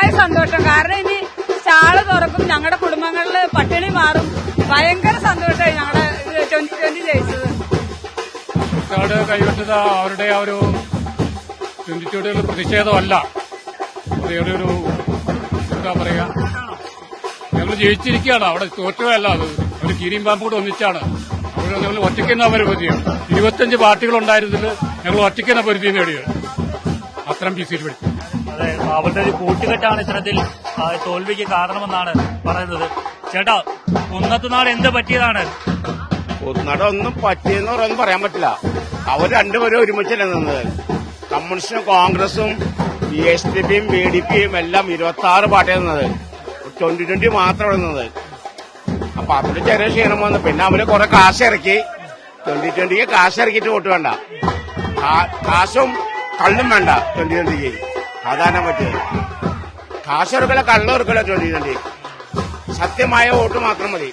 ഭയങ്കരമായ സന്തോഷം. കാരണം ഇനി ചാൾ തുറക്കും ഞങ്ങളുടെ കുടുംബങ്ങളിൽ പട്ടിണി മാറും. ഭയങ്കര സന്തോഷമായി ഞങ്ങളുടെ ട്വന്റി ട്വന്റി ജയിച്ചത്. കാർഡ് കൈവിട്ടത് അവരുടെ ആ ഒരു ട്വന്റി ട്വന്റിയുടെ പ്രതിഷേധമല്ല. ഒരു എന്താ പറയാ ഞങ്ങൾ ജയിച്ചിരിക്കുകയാണ്. അവിടെ തോറ്റുകയല്ല അത്. ഒരു കീരിയും പാമ്പ് കൂടെ ഒന്നിച്ചാണ്. അവർ ഞങ്ങൾ ഒറ്റയ്ക്കുന്ന പരിധിയാണ്. ഇരുപത്തഞ്ച് പാർട്ടികളുണ്ടായിരുന്നതിൽ ഞങ്ങൾ ഒറ്റയ്ക്കുന്ന പരിധി നേടിയത്. അത്തരം പി സീറ്റ് പിടിച്ചു അതെ അവരുടെ ഒരു കൂട്ടുകെട്ടാണ് ഇത്തരത്തിൽ തോൽവിക്ക് കാരണമെന്നാണ് പറയുന്നത്. ചേട്ടാ കുന്നത്തുനാട് എന്ത് പറ്റിയതാണ്? കുന്നട ഒന്നും പറ്റിയെന്ന് പറയാൻ പറയാൻ പറ്റില്ല. അവർ രണ്ടുപേരും ഒരുമിച്ചല്ലേ നിന്നത്. കമ്മ്യൂണിസ്റ്റും കോൺഗ്രസും ബി എസ് ഡി പിയും ബി ഡി പിയും എല്ലാം ഇരുപത്തി ആറ് പാർട്ടിയാണ് നിന്നത്. ട്വന്റി ട്വന്റി മാത്രമാണ് നിന്നത്. അപ്പൊ അതിന് ചെറിയ ക്ഷീണം വന്നു. പിന്നെ അവർ കുറെ കാശ് ഇറക്കി. ട്വന്റി ട്വന്റിക്ക് കാശ് ഇറക്കിയിട്ട് വോട്ട് വേണ്ട. കാശും കള്ളും വേണ്ട ട്വന്റി ട്വന്റിക്ക്. അതാണ് പറ്റിയത് കാശ് ഇറക്കില്ല കള്ളും ഇറക്കില്ല ട്വന്റി ട്വന്റി സത്യമായ വോട്ട് മാത്രം മതി